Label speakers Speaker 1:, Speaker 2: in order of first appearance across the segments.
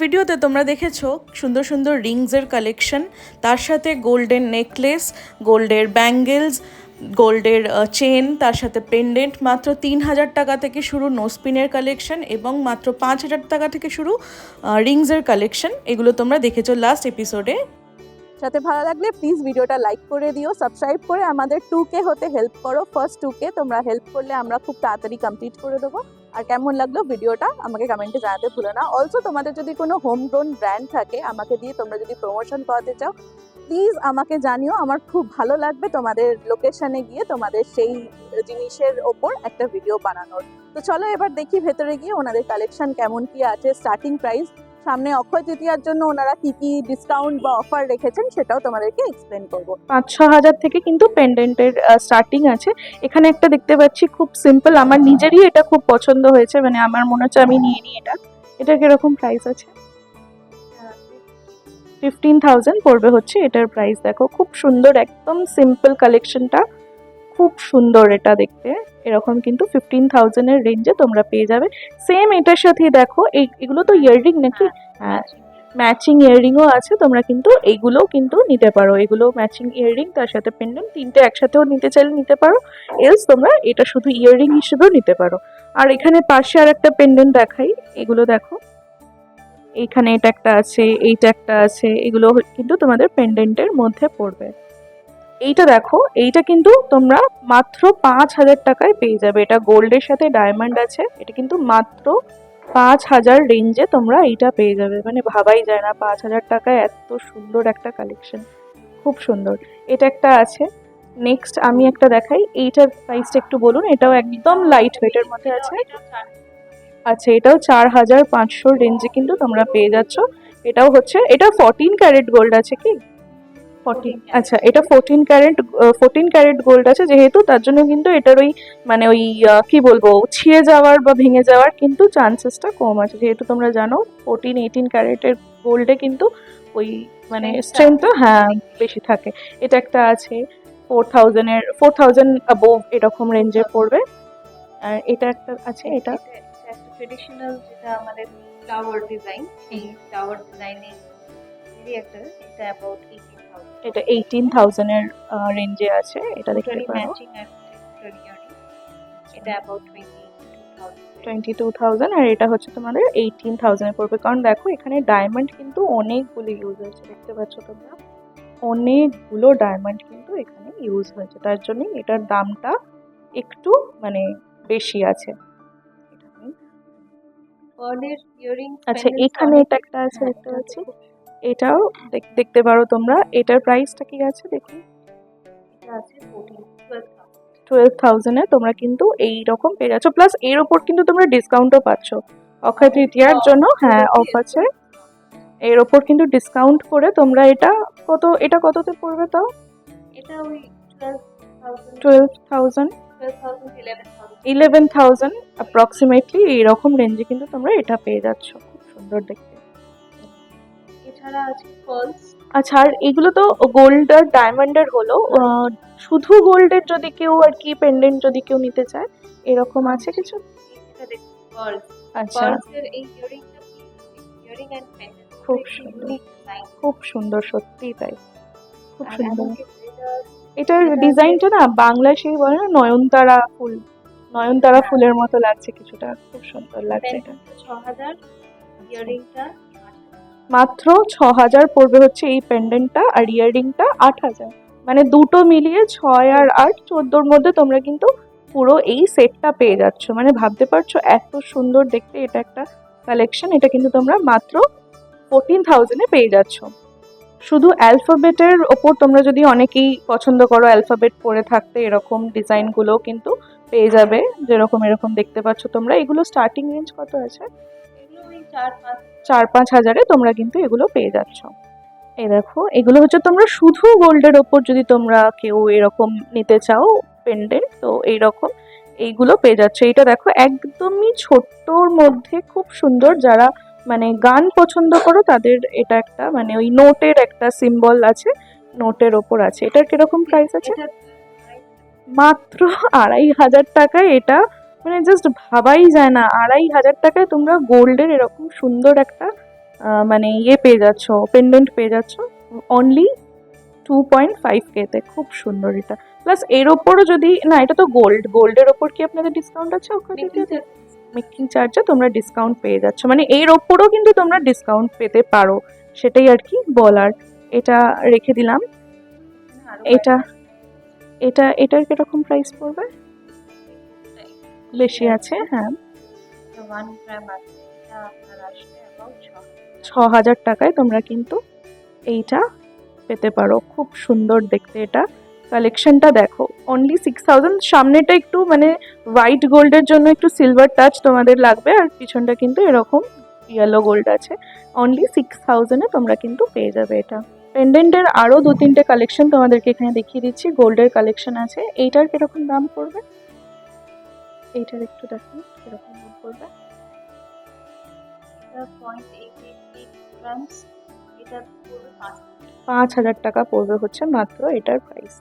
Speaker 1: ভিডিওতে তোমরা দেখেছ সুন্দর সুন্দর রিংসের কালেকশন তার সাথে গোল্ডের নেকলেস গোল্ডের ব্যাঙ্গেলস গোল্ডের চেন তার সাথে পেন্ডেন্ট মাত্র তিন হাজার টাকা থেকে শুরু নোসপিনের কালেকশন এবং মাত্র পাঁচ হাজার টাকা থেকে শুরু রিংসের কালেকশন এগুলো তোমরা দেখেছ লাস্ট এপিসোডে
Speaker 2: সাথে ভালো লাগলে প্লিজ ভিডিওটা লাইক করে দিও সাবস্ক্রাইব করে আমাদের টু কে হতে হেল্প করো। ফার্স্ট টু কে তোমরা হেল্প করলে আমরা খুব তাড়াতাড়ি কমপ্লিট করে দেবো। আর কেমন লাগল ভিডিওটা আমাকে কমেন্টে জানাতে ভুলো না। অলসো তোমাদের যদি কোনো হোম গ্রোন ব্র্যান্ড থাকে, আমাকে দিয়ে তোমরা যদি প্রমোশন করাতে চাও প্লিজ আমাকে জানিও। আমার খুব ভালো লাগবে তোমাদের লোকেশনে গিয়ে তোমাদের সেই জিনিসের ওপর একটা ভিডিও বানানোর। তো চলো এবার দেখি ভেতরে গিয়ে ওনাদের কালেকশন কেমন কি আছে স্টার্টিং প্রাইস সামনে অক্ষয় তৃতীয়ার জন্য ওনারা কি কি ডিসকাউন্ট বা অফার রেখেছেন সেটাও তোমাদেরকে এক্সপ্লেন করব।
Speaker 3: পাঁচ ছ হাজার থেকে কিন্তু পেন্ডেন্টের স্টার্টিং আছে। এখানে একটা দেখতে পাচ্ছি, খুব সিম্পল আমার নিজেরই এটা খুব পছন্দ হয়েছে মানে আমার মনে হচ্ছে আমি নিয়ে নিই এটা। এটা কীরকম প্রাইস আছে? ফিফটিন থাউজেন্ড পড়বে হচ্ছে এটার প্রাইস দেখো। খুব সুন্দর, একদম সিম্পল কালেকশনটা খুব সুন্দর এটা দেখতে। এরকম কিন্তু ফিফটিন থাউজেন্ডের রেঞ্জে তোমরা পেয়ে যাবে। সেম এটার সাথেই দেখো এগুলো তো ইয়াররিং নাকি? হ্যাঁ ম্যাচিং ইয়াররিংও আছে, তোমরা কিন্তু এইগুলোও কিন্তু নিতে পারো। এগুলো ম্যাচিং ইয়াররিং তার সাথে পেন্ডেন্ট তিনটে একসাথেও নিতে চাইলে নিতে পারো। এলস তোমরা এটা শুধু ইয়াররিং হিসেবেও নিতে পারো। আর এখানে পাশে আর একটা পেন্ডেন্ট দেখাই। এগুলো দেখো। এইখানে এটা একটা আছে, এইটা একটা আছে, এগুলো কিন্তু তোমাদের পেন্ডেন্টের মধ্যে পড়বে। এইটা দেখো, এইটা কিন্তু তোমরা মাত্র পাঁচ হাজার টাকায় পেয়ে যাবে। এটা গোল্ডের সাথে ডায়মন্ড আছে। এটা কিন্তু মাত্র পাঁচ হাজার রেঞ্জে তোমরা এইটা পেয়ে যাবে। মানে ভাবাই যায় না, পাঁচ হাজার টাকায় এত সুন্দর একটা কালেকশন খুব সুন্দর। এটা একটা আছে। নেক্সট আমি একটা দেখাই। এইটার প্রাইসটা একটু বলুন। এটাও একদম লাইট ওয়েটের মধ্যে আছে। আচ্ছা এটাও চার হাজার পাঁচশো রেঞ্জে কিন্তু তোমরা পেয়ে যাচ্ছ। এটাও হচ্ছে, এটা ফোরটিন ক্যারেট গোল্ড আছে কি? আচ্ছা এটা fourteen carat fourteen carat gold আছে যেহেতু তার জন্য কিন্তু এটার ওই মানে ওই কি বলব ছিঁড়ে যাওয়ার বা ভেঙে যাওয়ার কিন্তু চান্সেসটা কম আছে। যেহেতু তোমরা জানো ফোরটিন এইটিন ক্যারেটের গোল্ডে কিন্তু ওই মানে স্ট্রেংথটা হ্যাঁ বেশি থাকে। এটা একটা আছে ফোর থাউজেন্ডের ফোর থাউজেন্ড অ্যাবোভ এরকম রেঞ্জে পড়বে। আর এটা একটা আছে এটা
Speaker 4: একটা ট্রেডিশনাল যেটা আমাদের টাওয়ার ডিজাইন সেই টাওয়ার ডিজাইনের একটা এটা অ্যাবাউট
Speaker 3: এটা এইটিন থাউজেন্ডের রেঞ্জে আছে এটা দেখতে পারো।
Speaker 4: এটা about twenty two thousand
Speaker 3: twenty two thousand আর এটা হচ্ছে তোমাদের এইটিন থাউজেন্ডে পড়বে। কারণ দেখো এখানে ডায়মন্ড কিন্তু অনেকগুলো ইউজ হয়েছে দেখতে পাচ্ছ তোমরা? অনেকগুলো ডায়মন্ড কিন্তু এখানে ইউজ হয়েছে। তার জন্য এটার দামটা একটু মানে বেশি আছে। আচ্ছা এখানে এটা একটা আছে দেখতে পাচ্ছি এটাও দেখতে পারো তোমরা। এটার প্রাইসটা কি আছে দেখুন?
Speaker 4: এটা আছে ফোরটিন টুয়েলভ থাউজেন্ডে
Speaker 3: তোমরা কিন্তু এই রকম পেয়ে যাচ্ছ। প্লাস এর ওপর কিন্তু তোমরা ডিসকাউন্টও পাচ্ছ। অক্ষয় তৃতীয়ার জন্য হ্যাঁ অফ আছে এর ওপর কিন্তু ডিসকাউন্ট করে তোমরা এটা কত এটা কততে পড়বে তাও?
Speaker 4: এটা ওই twelve thousand eleven thousand
Speaker 3: approximately এইরকম রেঞ্জে কিন্তু তোমরা এটা পেয়ে যাচ্ছ। খুব সুন্দর দেখতে।
Speaker 4: এছাড়া আছে পার্লস
Speaker 3: আচ্ছা আর এগুলো তো গোল্ড আর ডায়মন্ডের হলো। শুধু গোল্ডের যদি কেউ আর কি পেন্ডেন্ট যদি কেউ নিতে চায় এরকম আছে কিছু? আচ্ছা। খুব সুন্দর। খুব সুন্দর সত্যিই তাই। খুব সুন্দর। এটার ডিজাইনটা না বাংলায় সেই বলে না নয়নতারা ফুল। নয়নতারা ফুলের মতো লাগছে কিছুটা। খুব সুন্দর লাগছে এটা।
Speaker 4: ছ হাজার ইয়ারিংটা
Speaker 3: মাত্র ছ হাজার পড়বে হচ্ছে এই পেন্ডেন্টটা আর ইয়াররিংটা আট হাজার মানে দুটো মিলিয়ে ছয় আর আট, চোদ্দোর মধ্যে তোমরা কিন্তু পুরো এই সেটটা পেয়ে যাচ্ছ। মানে ভাবতে পারছ এত সুন্দর দেখতে এটা একটা কালেকশন এটা কিন্তু তোমরা মাত্র ফোরটিন থাউজেন্ডে পেয়ে যাচ্ছ। শুধু অ্যালফাবেটের ওপর তোমরা যদি অনেকেই পছন্দ করো অ্যালফাবেট পরে থাকতে, এরকম ডিজাইনগুলো কিন্তু পেয়ে যাবে, যেরকম এরকম দেখতে পাচ্ছ তোমরা। এগুলো স্টার্টিং রেঞ্জ কত আছে?
Speaker 4: চার পাঁচ
Speaker 3: চার পাঁচ হাজারে তোমরা কিন্তু এগুলো পেয়ে যাচ্ছ। এই দেখো এগুলো হচ্ছে তোমরা শুধু গোল্ডের ওপর যদি তোমরা কেউ এরকম নিতে চাও পেন্ডেন্ট তো এইরকম এইগুলো পেয়ে যাচ্ছ। এইটা দেখো একদমই ছোট্টর মধ্যে খুব সুন্দর যারা মানে গান পছন্দ করো তাদের এটা একটা মানে ওই নোটের একটা সিম্বল আছে নোটের ওপর আছে। এটার কীরকম প্রাইস আছে? মাত্র আড়াই হাজার টাকায় এটা মানে জাস্ট ভাবাই যায় না। আড়াই হাজার টাকায় তোমরা গোল্ডের এরকম সুন্দর একটা মানে ইয়ে পেয়ে যাচ্ছ পেন্ডেন্ট পেয়ে যাচ্ছ অনলি টু পয়েন্ট ফাইভ কেতে খুব সুন্দর এটা। প্লাস এর ওপরও যদি না এটা তো গোল্ড গোল্ডের ওপর কি আপনাদের ডিসকাউন্ট আছে ওখানে মেকিং চার্জে তোমরা ডিসকাউন্ট পেয়ে যাচ্ছ। মানে এর ওপরও কিন্তু তোমরা ডিসকাউন্ট পেতে পারো। সেটাই আর কি বলার। এটা রেখে দিলাম। এটা এটা এটার কীরকম প্রাইস পড়বে? বেশি আছে হ্যাঁ।
Speaker 5: ছ
Speaker 3: হাজার। টাকায় তোমরা কিন্তু এইটা পেতে পারো। খুব সুন্দর দেখতে এটা। কালেকশনটা দেখো অনলি সিক্স থাউজেন্ড সামনেটা একটু মানে হোয়াইট গোল্ডের জন্য একটু সিলভার টাচ তোমাদের লাগবে আর পিছনটা কিন্তু এরকম ইয়েলো গোল্ড আছে। অনলি সিক্স থাউজেন্ডে তোমরা কিন্তু পেয়ে যাবে এটা। পেন্ডেন্টের আরও দু তিনটে কালেকশন তোমাদেরকে এখানে দেখিয়ে দিচ্ছি। গোল্ডের কালেকশন আছে। এইটার কীরকম দাম পড়বে? এইটার একটু দেখো
Speaker 5: এটা পুরো পাঁচ
Speaker 3: পাঁচ হাজার টাকা পড়বে হচ্ছে মাত্র এটার প্রাইস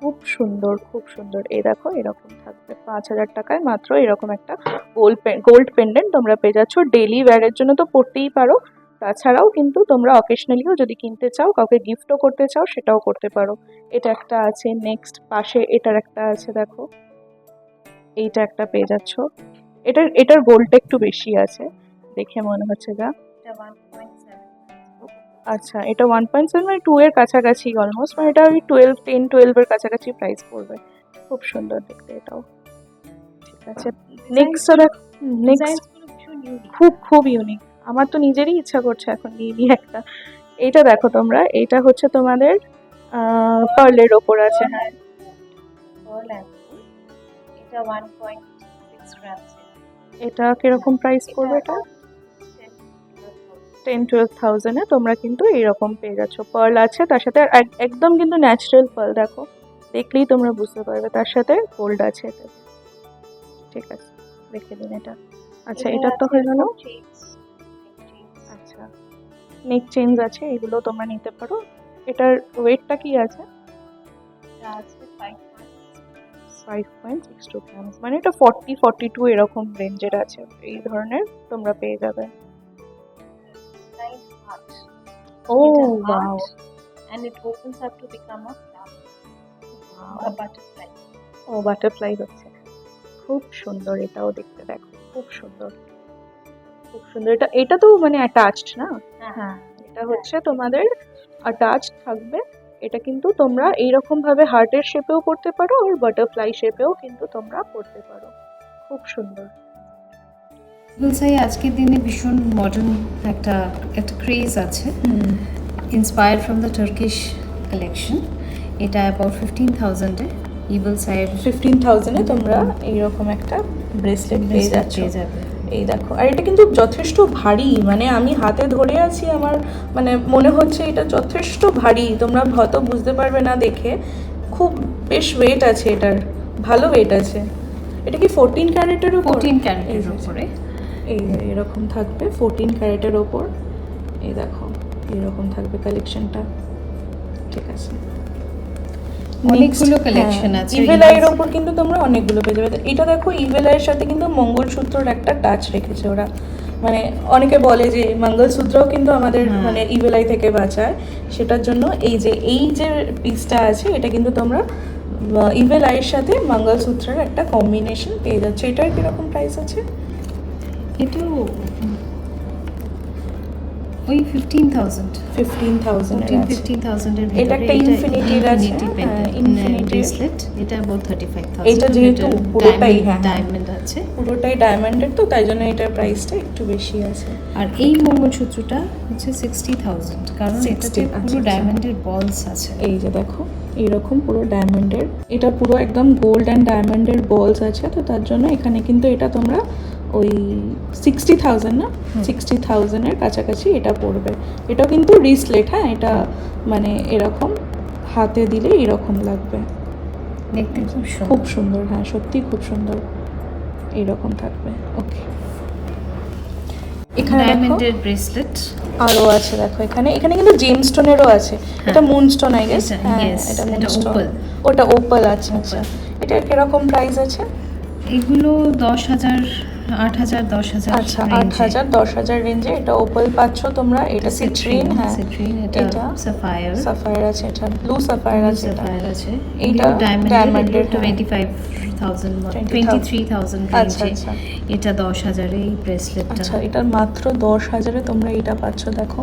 Speaker 3: খুব সুন্দর খুব সুন্দর। এই দেখো এরকম থাকবে। পাঁচ হাজার টাকায় মাত্র এরকম একটা গোল্ড গোল্ড পেন্ডেন্ট তোমরা পেয়ে যাচ্ছ। ডেলি ওয়্যারের জন্য তো পড়তেই পারো। তাছাড়াও কিন্তু তোমরা অকেশনালিও যদি কিনতে চাও কাউকে গিফটও করতে চাও সেটাও করতে পারো। এটা একটা আছে নেক্সট পাশে এটার একটা আছে দেখো। এইটা একটা পেয়ে যাচ্ছ। এটার এটার গোল্ডটা একটু বেশি আছে দেখে মনে হচ্ছে যা।
Speaker 5: এটা
Speaker 3: আচ্ছা এটা ওয়ান পয়েন্ট সেভেন মানে টু এর কাছাকাছি অলমোস্ট মানে এটা ওই টুয়েলভ টেন টুয়েলভের কাছাকাছি প্রাইস পড়বে। খুব সুন্দর দেখতে এটাও। ঠিক আছে নেক্সট নেক্সট খুব খুব ইউনিক আমার তো নিজেরই ইচ্ছা করছে এখন নিয়ে নিই একটা। এইটা দেখো তোমরা এইটা হচ্ছে তোমাদের পার্লের ওপর আছে। হ্যাঁ
Speaker 5: এটা ওয়ান পয়েন্ট সিক্স গ্রামস
Speaker 3: এটা কীরকম প্রাইস পড়বে এটা? টেন টুয়েলভ থাউজেন্ডে তোমরা কিন্তু এইরকম পেয়ে যাচ্ছ। পার্ল আছে তার সাথে একদম কিন্তু ন্যাচারাল পার্ল দেখো। দেখলেই তোমরা বুঝতে পারবে তার সাথে গোল্ড আছে এতে ঠিক আছে রেখে দিন এটা। আচ্ছা এটা তো হয়ে গেল। আচ্ছা নেক চেঞ্জ আছে এগুলো তোমরা নিতে পারো। এটার ওয়েটটা কি আছে? Five point six two grams মানে এটা ফর্টি ফর্টি টু এরকম রেঞ্জের আছে। এই ধরনের তোমরা পেয়ে যাবে। ও wow
Speaker 5: and it opens up to become a flower, a butterfly.
Speaker 3: ও বাটারফ্লাই হচ্ছে। খুব সুন্দর এটাও দেখতে দেখো। খুব সুন্দর। খুব সুন্দর। এটা এটা তো মানে অ্যাটাচড না? হ্যাঁ। এটা হচ্ছে তোমাদের অ্যাটাচড থাকবে এটা কিন্তু তোমরা এইরকম ভাবে হার্টের শেপেও করতে পারো আর বাটারফ্লাই শেপেও কিন্তু তোমরা করতে পারো। খুব সুন্দর।
Speaker 4: বলসাই আজকের দিনে ভীষণ মডার্ন একটা একটা ক্রেজ আছে। Inspired from the Turkish collection এটা অ্যাবাউট ফিফটিন থাউজেন্ডে ইবল সাইড
Speaker 6: ফিফটিন থাউজেন্ডে তোমরা এইরকম একটা ব্রেসলেট পেয়ে
Speaker 4: যাবে।
Speaker 6: এই দেখো আর এটা কিন্তু যথেষ্ট ভারী মানে আমি হাতে ধরে আছি আমার মানে মনে হচ্ছে এটা যথেষ্ট ভারী তোমরা হয়তো বুঝতে পারবে না দেখে। খুব বেশ ওয়েট আছে এটার ভালো ওয়েট আছে। এটা কি ফোরটিন ক্যারেটের উপর?
Speaker 4: ফোরটিন ক্যারেটের উপরে।
Speaker 6: এই এরকম থাকবে ফোরটিন ক্যারেটের ওপর এই দেখো এরকম থাকবে কালেকশনটা ঠিক আছে।
Speaker 4: অনেকগুলো collection আছে।
Speaker 6: ইভেল আইয়ের ওপর কিন্তু তোমরা অনেকগুলো পেয়ে যাবে। এটা দেখো ইভেল আইয়ের সাথে কিন্তু মঙ্গলসূত্রর একটা টাচ রেখেছে ওরা। মানে অনেকে বলে যে মঙ্গলসূত্রও কিন্তু আমাদের মানে ইভেল আই থেকে বাঁচায়। সেটার জন্য এই যে এই যে পিসটা আছে এটা কিন্তু তোমরা ইভেল আইয়ের সাথে মঙ্গলসূত্রের একটা কম্বিনেশন পেয়ে যাচ্ছে। এটার কীরকম প্রাইস আছে?
Speaker 4: এটাও ওই fifteen thousand
Speaker 6: fifteen thousand
Speaker 4: fifteen থাউজেন্ডের
Speaker 6: এটা একটা infinity আছে, হ্যাঁ,
Speaker 4: ব্রেসলেট এটা অ্যাবাউট থার্টি ফাইভ
Speaker 6: এটা যেহেতু পুরোটাই, হ্যাঁ, হ্যাঁ।
Speaker 4: ডায়মন্ড আছে।
Speaker 6: পুরোটাই ডায়মন্ডের তো তাই জন্য এটার প্রাইসটা একটু বেশি আছে।
Speaker 4: আর এই মঙ্গলসূত্রটা হচ্ছে সিক্সটি থাউজেন্ড কারণ এটাতে
Speaker 6: আচ্ছা,
Speaker 4: পুরো
Speaker 6: আচ্ছা।
Speaker 4: ডায়মন্ডের বলস আছে।
Speaker 6: এই যে দেখো। এইরকম পুরো ডায়মন্ডের এটা পুরো একদম গোল্ড অ্যান্ড ডায়মন্ডের বলস আছে তো তার জন্য এখানে কিন্তু এটা তোমরা ওই সিক্সটি থাউজেন্ড না? সিক্সটি থাউজেন্ডের কাছাকাছি এটা পড়বে। এটাও কিন্তু রিসলেট হ্যাঁ? এটা মানে এরকম হাতে দিলে এরকম লাগবে।
Speaker 4: দেখতে খুব সুন্দর।
Speaker 6: হ্যাঁ সত্যি খুব সুন্দর। এইরকম থাকবে। ওকে এখানে
Speaker 4: ডায়মন্ডের ব্রেসলেট
Speaker 6: আরও আছে দেখো এখানে। এখানে কিন্তু জেম স্টোনেরও আছে এটা মুন স্টোন আই গেস
Speaker 4: এটা-
Speaker 6: হ্যাঁ
Speaker 4: yes,
Speaker 6: এটা
Speaker 4: এটা
Speaker 6: মুন
Speaker 4: opal।
Speaker 6: ওটা ওপাল আছে আচ্ছা। এটা কীরকম প্রাইস আছে?
Speaker 4: এগুলো দশ হাজার আট হাজার দশ হাজার
Speaker 3: আচ্ছা আট হাজার দশ হাজার রেঞ্জে এটা ওপেল পাচ্ছ তোমরা? এটা সিট্রিন হ্যাঁ।
Speaker 4: সিট্রিন এটা
Speaker 3: এটা
Speaker 4: সাফায়ার
Speaker 3: সাফায়ার আছে এটা ব্লু সাফায়ার আছে
Speaker 4: সাফায়ার আছে।
Speaker 3: এইটা
Speaker 4: এটা diamond
Speaker 3: diamond-এর।
Speaker 4: Twenty five thousand
Speaker 3: 20,000
Speaker 4: twenty three thousand. এটা দশ হাজারে এই ব্রেসলেটটা
Speaker 3: আচ্ছা এটার মাত্র দশ হাজারে তোমরা এটা পাচ্ছ দেখো।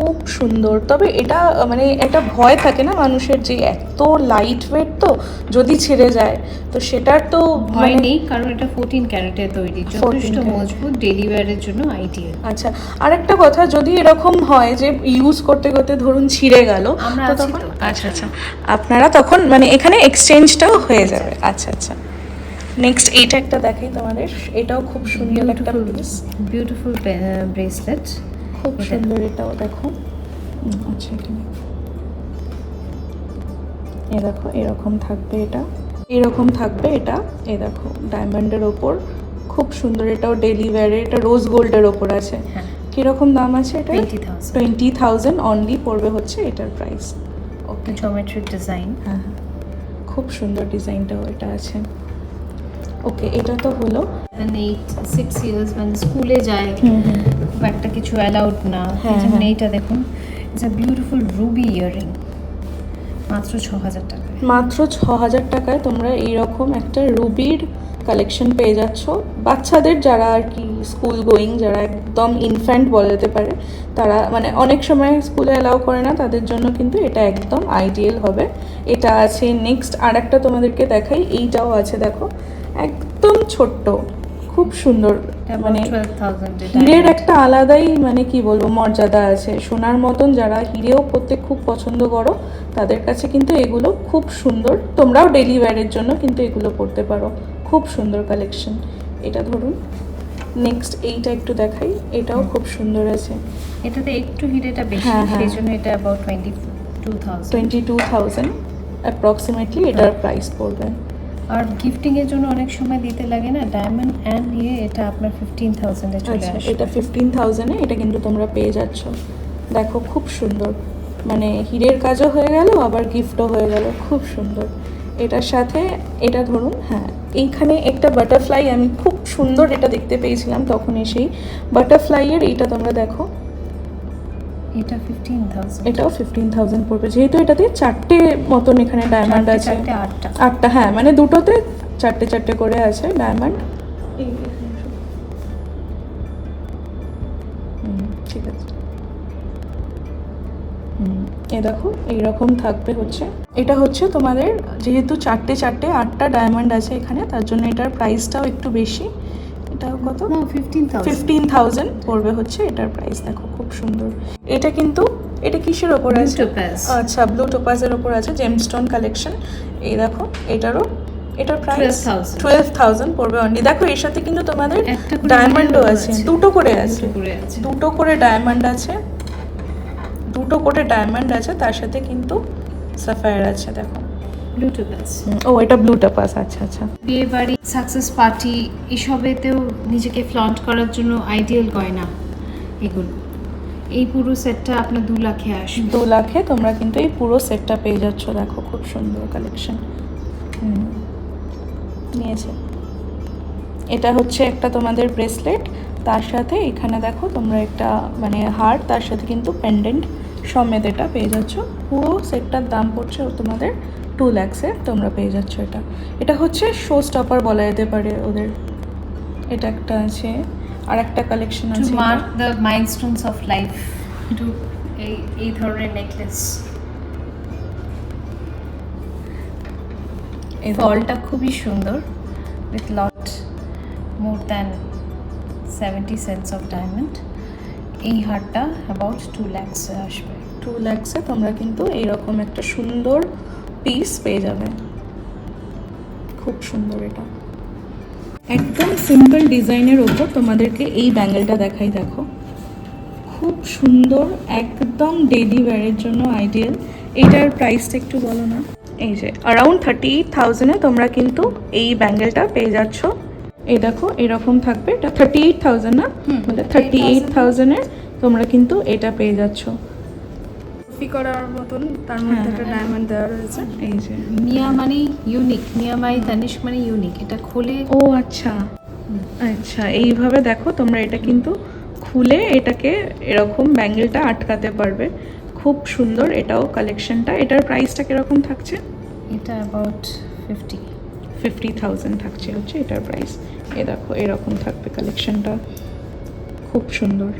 Speaker 3: খুব সুন্দর। তবে এটা মানে একটা ভয় থাকে না মানুষের যে এত লাইট ওয়েট তো যদি ছেড়ে যায় তো সেটার তো
Speaker 4: ভয়
Speaker 3: মানে-
Speaker 4: নেই কারণ এটা ফোরটিন ক্যারেটের তৈরি যথেষ্ট মজবুত ডেলিভারের জন্য আইডিয়াল
Speaker 3: আচ্ছা আর একটা কথা যদি এরকম হয় যে ইউজ করতে করতে ধরুন ছিঁড়ে গেল তো তখন আচ্ছা আচ্ছা। আপনারা তখন মানে এখানে এক্সচেঞ্জটাও হয়ে যাবে। আচ্ছা আচ্ছা। নেক্সট এইটা একটা দেখাই তোমাদের। এটাও খুব সুন্দর একটা পিস
Speaker 4: বিউটিফুল ব্রেসলেট
Speaker 3: খুব সুন্দর এটাও দেখো। আচ্ছা এখানে। এ দেখো এরকম থাকবে এটা। এরকম থাকবে এটা। এ দেখো ডায়মন্ডের ওপর। খুব সুন্দর এটাও ডেলি ওয়্যারে এটা রোজ গোল্ডের ওপর আছে।
Speaker 4: হ্যাঁ।
Speaker 3: কীরকম দাম আছে এটা?
Speaker 4: টোয়েন্টি থাউজেন্ড
Speaker 3: অনলি পড়বে হচ্ছে এটার প্রাইস ওকে
Speaker 4: জমেট্রিক ডিজাইন
Speaker 3: হ্যাঁ। খুব সুন্দর ডিজাইনটাও এটা আছে। ওকে এটা তো হলো
Speaker 4: এইট সিক্স ইয়ার্স মানে স্কুলে যায়। খুব একটা কিছু অ্যালাউড না।
Speaker 3: হ্যাঁ,
Speaker 4: যেমন
Speaker 3: হ্যাঁ।
Speaker 4: এইটা দেখুন it's a beautiful ruby earring মাত্র ছ হাজার টাকায়।
Speaker 3: মাত্র ছ হাজার টাকায় তোমরা এইরকম একটা রুবির কালেকশন পেয়ে যাচ্ছ। বাচ্চাদের যারা আর কি স্কুল গোয়িং যারা একদম ইনফ্যান্ট বলা যেতে পারে তারা মানে অনেক সময় স্কুলে অ্যালাউ করে না তাদের জন্য কিন্তু এটা একদম আইডিয়াল হবে। এটা আছে নেক্সট আর একটা তোমাদেরকে দেখাই এইটাও আছে দেখো একদম ছোট্ট। খুব সুন্দর মানে হীরের একটা আলাদাই মানে কি বলব মর্যাদা আছে। সোনার মতন যারা হিরেও পরতে খুব পছন্দ করো তাদের কাছে কিন্তু এগুলো খুব সুন্দর। তোমরাও ডেলি ওয়্যারের জন্য কিন্তু এগুলো পরতে পারো। খুব সুন্দর কালেকশন এটা ধরুন। নেক্সট এইটা একটু দেখাই। এটাও খুব সুন্দর আছে।
Speaker 4: এটাতে একটু হিরেটা বেশি
Speaker 3: হ্যাঁ, হ্যাঁ।
Speaker 4: সেই জন্য এটা about twenty two thousand
Speaker 3: twenty two thousand approximately এটার প্রাইস পড়বে।
Speaker 4: আর গিফটিং এর জন্য অনেক সময় দিতে লাগে না ডায়মন্ড অ্যান্ড ইয়ে এটা আপনার ফিফটিন থাউজেন্ডে চলে
Speaker 3: আচ্ছা
Speaker 4: আসবে
Speaker 3: এটা ফিফটিন থাউজেন্ডে এটা কিন্তু তোমরা পেয়ে যাচ্ছ। দেখো খুব সুন্দর। মানে হীরের কাজও হয়ে গেল আবার গিফটও হয়ে গেল খুব সুন্দর। এটার সাথে এটা ধরুন হ্যাঁ এইখানে একটা বাটারফ্লাই আমি খুব সুন্দর এটা দেখতে পেয়েছিলাম তখন এসেই বাটারফ্লাইয়ের এইটা তোমরা দেখো।
Speaker 4: এটা ফিফটিন থাউজেন্ড
Speaker 3: এটাও ফিফটিন থাউজেন্ড পড়বে। যেহেতু এটাতে চারটে মতন এখানে ডায়মন্ড আছে।
Speaker 4: আটটা।
Speaker 3: আটটা হ্যাঁ মানে দুটোতে চারটে চারটে করে আছে ডায়মন্ড ঠিক আছে। হুম, এ দেখো এইরকম থাকবে হচ্ছে। এটা হচ্ছে তোমাদের যেহেতু চারটে চারটে আটটা ডায়মন্ড আছে এখানে তার জন্য এটার প্রাইসটাও একটু বেশি। এটাও কত?
Speaker 4: ফিফটিন থাউজেন্ড
Speaker 3: পড়বে হচ্ছে এটার প্রাইস দেখো খুব সুন্দর। এটা কিন্তু এটা কিসের ওপর আছে? আচ্ছা ব্লু টোপাজের ওপর আছে জেমস্টোন কালেকশন এই দেখো এটারও এটার প্রাইস টুয়েলভ থাউজেন্ড পড়বে অনলি দেখো এর সাথে কিন্তু তোমাদের ডায়মন্ডও আছে। দুটো করে আছে।
Speaker 4: দুটো করে
Speaker 3: ডায়মন্ড আছে। দুটো করে ডায়মন্ড আছে তার সাথে কিন্তু সাফায়ার আছে দেখো।
Speaker 4: ব্লু টোপাস
Speaker 3: ও এটা ব্লু টোপাস আচ্ছা আচ্ছা।
Speaker 4: বিয়ে বাড়ি সাকসেস পার্টি এসবেতেও নিজেকে ফ্লন্ট করার জন্য আইডিয়াল গয়না এগুলো। এই পুরো সেটটা আপনার দু লাখে আসবে।
Speaker 3: দু লাখে তোমরা কিন্তু এই পুরো সেটটা পেয়ে যাচ্ছ। দেখো খুব সুন্দর কালেকশন নিয়েছে। এটা হচ্ছে একটা তোমাদের ব্রেসলেট তার সাথে এখানে দেখো তোমরা একটা মানে হার তার সাথে কিন্তু পেন্ডেন্ট সমেত এটা পেয়ে যাচ্ছ। পুরো সেটটার দাম পড়ছে তোমাদের টু ল্যাক্সের তোমরা পেয়ে যাচ্ছ এটা। এটা হচ্ছে শো স্টপার বলা যেতে পারে ওদের। এটা একটা আছে আর একটা কালেকশন আছে
Speaker 4: mark the milestones of life এই এই ধরনের নেকলেস
Speaker 3: এই
Speaker 4: ফলটা খুবই সুন্দর with lot more than seventy cents of diamond এই হারটা অ্যাবাউট টু ল্যাক্স আসবে।
Speaker 3: টু ল্যাক্সে তোমরা কিন্তু এইরকম একটা সুন্দর পিস পেয়ে যাবে। খুব সুন্দর এটা। একদম সিম্পল ডিজাইনের ওপর তোমাদেরকে এই ব্যাঙ্গেলটা দেখাই দেখো। খুব সুন্দর একদম ডেলি ওয়্যারের জন্য আইডিয়াল এটার প্রাইসটা একটু বলো না। এই যে অ্যারাউন্ড থার্টি এইট থাউজেন্ডে তোমরা কিন্তু এই ব্যাঙ্গেলটা পেয়ে যাচ্ছ। এই দেখো এরকম থাকবে। এটা থার্টি এইট থাউজেন্ড না থার্টি এইট থাউজেন্ডের তোমরা কিন্তু এটা পেয়ে যাচ্ছ।
Speaker 7: কপি করার মতন তার মধ্যে একটা ডায়মন্ড দেওয়া রয়েছে।
Speaker 3: এই যে।
Speaker 4: মিয়া মানে ইউনিক মিয়া মাই তানিশ মানে ইউনিক এটা খুলে
Speaker 3: ও আচ্ছা। আচ্ছা এইভাবে দেখো তোমরা এটা কিন্তু খুলে এটাকে এরকম ব্যাঙ্গেলটা আটকাতে পারবে। খুব সুন্দর এটাও কালেকশনটা এটার প্রাইসটা কীরকম থাকছে?
Speaker 4: এটা অ্যাবাউট ফিফটি
Speaker 3: ফিফটি থাউজেন্ড থাকছে হচ্ছে এটার প্রাইস এ দেখো এরকম থাকবে কালেকশনটা খুব সুন্দর।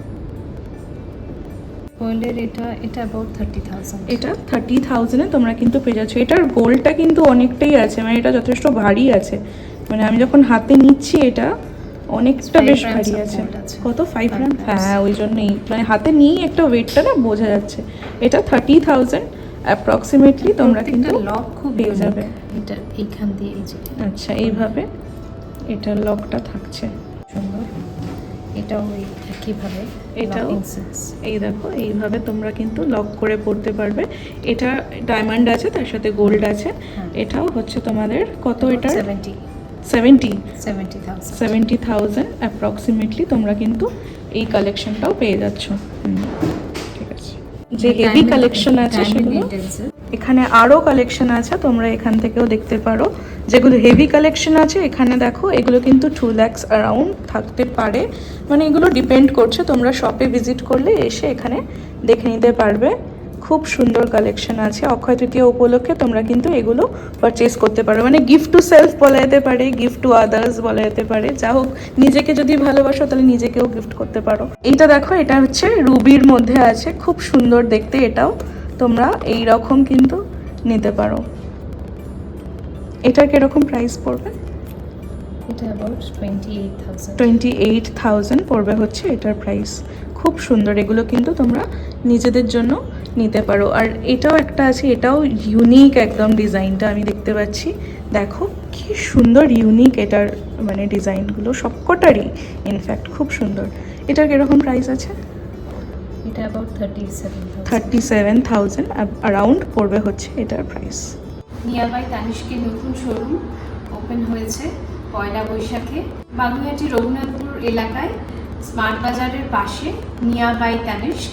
Speaker 4: গোল্ডের এটা এটা অ্যাবাউট থার্টি থাউজেন্ড
Speaker 3: এটা থার্টি থাউজেন্ডে তোমরা কিন্তু পেয়ে যাচ্ছ। এটার গোলটা কিন্তু অনেকটাই আছে মানে এটা যথেষ্ট ভারী আছে। মানে আমি যখন হাতে নিচ্ছি এটা অনেকটা বেশ ভারী আছে। কত? ফাইভ গ্রাম হ্যাঁ ওই জন্যই। মানে হাতে নিয়েই একটা ওয়েটটা না বোঝা যাচ্ছে। এটা থার্টি থাউজেন্ড অ্যাপ্রক্সিমেটলি তোমরা কিন্তু
Speaker 4: লক খুব
Speaker 3: পেয়ে যাবে।
Speaker 4: এটা এইখান দিয়ে
Speaker 3: আচ্ছা এইভাবে এটার লকটা থাকছে।
Speaker 4: সুন্দর। এটাও ওই locking sets।
Speaker 3: এই দেখো এইভাবে তোমরা কিন্তু লক করে পড়তে পারবে। এটা ডায়মন্ড আছে তার সাথে গোল্ড আছে।
Speaker 4: হ্যাঁ।
Speaker 3: এটাও হচ্ছে তোমাদের কত এটা
Speaker 4: 70
Speaker 3: সেভেন্টি
Speaker 4: 70,000
Speaker 3: সেভেন্টি থাউজেন্ড অ্যাপ্রক্সিমেটলি তোমরা কিন্তু এই কালেকশনটাও পেয়ে যাচ্ছ। ঠিক আছে। যে হেভি কালেকশন আছে সেগুলো। এখানে আরও কালেকশন আছে, তোমরা এখান থেকেও দেখতে পারো। যেগুলো হেভি কালেকশন আছে, এখানে দেখো, এগুলো কিন্তু টু ল্যাক্স অ্যারাউন্ড থাকতে পারে। মানে এগুলো ডিপেন্ড করছে, তোমরা শপে ভিজিট করলে এসে এখানে দেখে নিতে পারবে। খুব সুন্দর কালেকশন আছে। অক্ষয় তৃতীয় উপলক্ষে তোমরা কিন্তু এগুলো পারচেস করতে পারো। মানে গিফট টু সেলফ বলা যেতে পারে গিফট টু আদার্স বলা যেতে পারে। যা হোক, নিজেকে যদি ভালোবাসো, তাহলে নিজেকেও গিফট করতে পারো। এইটা দেখো, এটা হচ্ছে রুবির মধ্যে আছে। খুব সুন্দর দেখতে এটাও। তোমরা এই রকম কিন্তু নিতে পারো। এটার কীরকম প্রাইস পড়বে?
Speaker 4: এটা অ্যাবাউট 28000
Speaker 3: টোয়েন্টি এইট থাউজেন্ড পড়বে হচ্ছে এটার প্রাইস খুব সুন্দর এগুলো কিন্তু তোমরা নিজেদের জন্য নিতে পারো। আর এটাও একটা আছে এটাও ইউনিক একদম ডিজাইনটা আমি দেখতে পাচ্ছি। দেখো কি সুন্দর ইউনিক এটার মানে ডিজাইনগুলো সবকটারই ইনফ্যাক্ট খুব সুন্দর। এটার কীরকম প্রাইস আছে?
Speaker 4: এটা about 37000
Speaker 3: thirty seven thousand around পড়বে হচ্ছে এটার প্রাইস
Speaker 4: নিয়ার বাই তানিষ্কের নতুন শোরুম ওপেন হয়েছে পয়লা বৈশাখে। বাগুইহাটি রঘুনাথপুর এলাকায় স্মার্ট বাজারের পাশে নিয়া বাই তানিষ্ক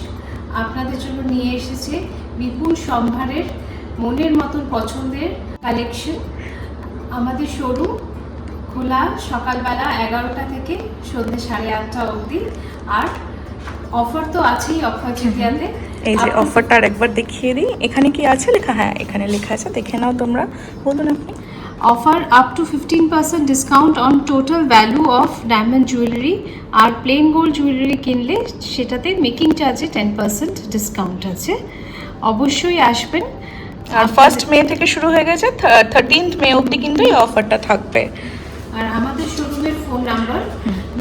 Speaker 4: আপনাদের জন্য নিয়ে এসেছে বিপুল সম্ভারের মনের মতন পছন্দের কালেকশন আমাদের শোরুম খোলা সকালবেলা এগারোটা থেকে সন্ধ্যে সাড়ে আটটা অবধি। আর অফার তো আছেই অক্ষয় তৃতীয়াতে
Speaker 3: এই যে অফারটা আর একবার দেখিয়ে দিই। এখানে কি আছে? লেখা হ্যাঁ এখানে লেখা আছে। দেখে নাও তোমরা। বলুন আপনি।
Speaker 4: offer up to 15% discount on total value of diamond jewelry আর প্লেন গোল্ড জুয়েলারি কিনলে সেটাতে মেকিং চার্জে টেন পার্সেন্ট ডিসকাউন্ট আছে। অবশ্যই আসবেন।
Speaker 3: আর ফার্স্ট মে থেকে শুরু হয়ে গেছে। থার্টিন্থ মে অবধি কিন্তু এই অফারটা থাকবে।
Speaker 4: আর আমাদের শোরুমের phone number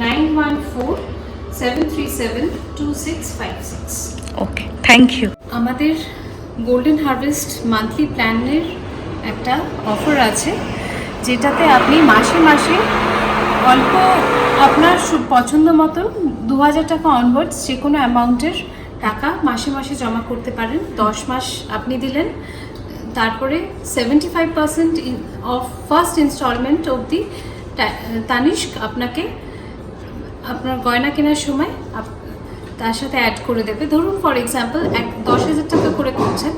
Speaker 4: nine one four seven three seven two six five six
Speaker 3: okay thank you
Speaker 4: আমাদের গোল্ডেন হারভেস্ট মান্থলি প্ল্যানের একটা অফার আছে যেটাতে আপনি মাসে মাসে অল্প আপনার পছন্দ মতো দু হাজার টাকা অনওয়ার্ডস যে কোনো অ্যামাউন্টের টাকা মাসে মাসে জমা করতে পারেন। দশ মাস আপনি দিলেন তারপরে seventy five percent of first instalment অবধি তানিষ্ক আপনাকে আপনার গয়না কেনার সময় আপ- তার সাথে অ্যাড করে দেবে। ধরুন ফর এক্সাম্পল এক দশ হাজার টাকা করে করছেন।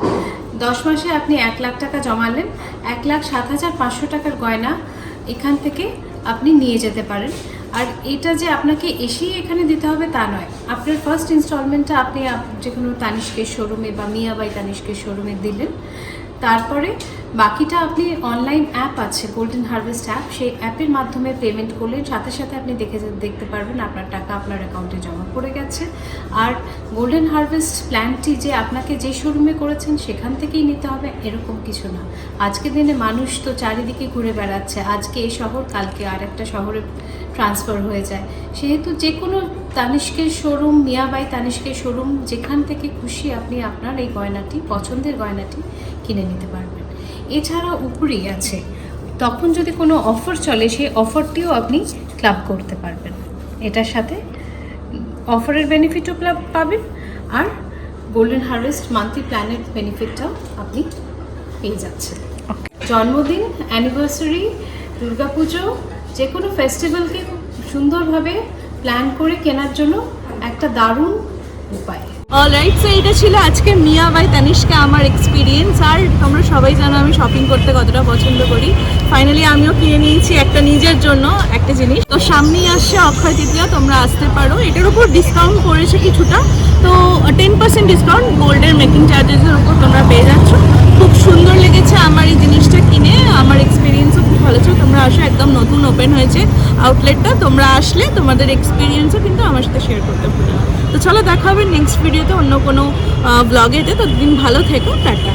Speaker 4: দশ মাসে আপনি এক লাখ টাকা জমালেন। এক লাখ সাত হাজার পাঁচশো টাকার গয়না এখান থেকে আপনি নিয়ে যেতে পারেন। আর এটা যে আপনাকে এসেই এখানে দিতে হবে তা নয়। আপনার ফার্স্ট ইনস্টলমেন্টটা আপনি আপ- যে কোনো তানিষ্কের শোরুমে বা মিয়াবাই তানিষ্কের শোরুমে দিলেন। তারপরে বাকিটা আপনি অনলাইন অ্যাপ আছে গোল্ডেন হারভেস্ট অ্যাপ সেই অ্যাপের মাধ্যমে পেমেন্ট করলেন সাথে সাথে আপনি দেখে দেখতে পারবেন আপনার টাকা আপনার অ্যাকাউন্টে জমা পড়ে গেছে। আর গোল্ডেন হারভেস্ট প্ল্যানটি যে আপনাকে যে শোরুমে করেছেন সেখান থেকেই নিতে হবে, এরকম কিছু না। আজকের দিনে মানুষ তো চারিদিকে ঘুরে বেড়াচ্ছে, আজকে এই শহর, কালকে আর একটা শহরে ট্রান্সফার হয়ে যায়। সেহেতু যে কোনো তানিষ্কের শোরুম মিয়াবাই তানিষ্কের শোরুম যেখান থেকে খুশি আপনি আপনার এই গয়নাটি, পছন্দের গয়নাটি কিনে নিতে পারবেন। এছাড়া উপরেই আছে। তখন যদি কোনো অফার চলে সেই অফারটিও আপনি ক্লাব করতে পারবেন। এটার সাথে অফারের বেনিফিটও ক্লাব পাবেন আর গোল্ডেন হারভেস্ট মান্থলি প্ল্যানের বেনিফিটটাও আপনি পেয়ে যাচ্ছেন। জন্মদিন অ্যানিভার্সারি দুর্গাপুজো যে কোনো ফেস্টিভ্যালকে সুন্দরভাবে প্ল্যান করে কেনার জন্য একটা দারুণ উপায়।
Speaker 3: অলরাইট সো এটা ছিল আজকে মিয়া বাই তানিশকে আমার এক্সপিরিয়েন্স আর তোমরা সবাই জানো আমি শপিং করতে কতটা পছন্দ করি। ফাইনালি আমিও কিনে নিয়েছি একটা নিজের জন্য একটা জিনিস। তো সামনেই আসছে অক্ষয় তৃতীয়া, তোমরা আসতে পারো। এটার উপর ডিসকাউন্ট করেছে কিছুটা। তো টেন পার্সেন্ট ডিসকাউন্ট গোল্ডের মেকিং চার্জেসের উপর তোমরা পেয়ে যাচ্ছ। খুব সুন্দর লেগেছে আমার এই জিনিসটা কিনে। আমার এক্সপিরিয়েন্সও খুব ভালো ছিল। তোমরা আসো, একদম নতুন ওপেন হয়েছে আউটলেটটা তোমরা আসলে তোমাদের এক্সপিরিয়েন্সও কিন্তু আমার সাথে শেয়ার করতে ভুলো। তো চলো দেখা হবে নেক্সট ভিডিওতে অন্য কোনো ব্লগেতে তো দিন ভালো থেকো টাটা।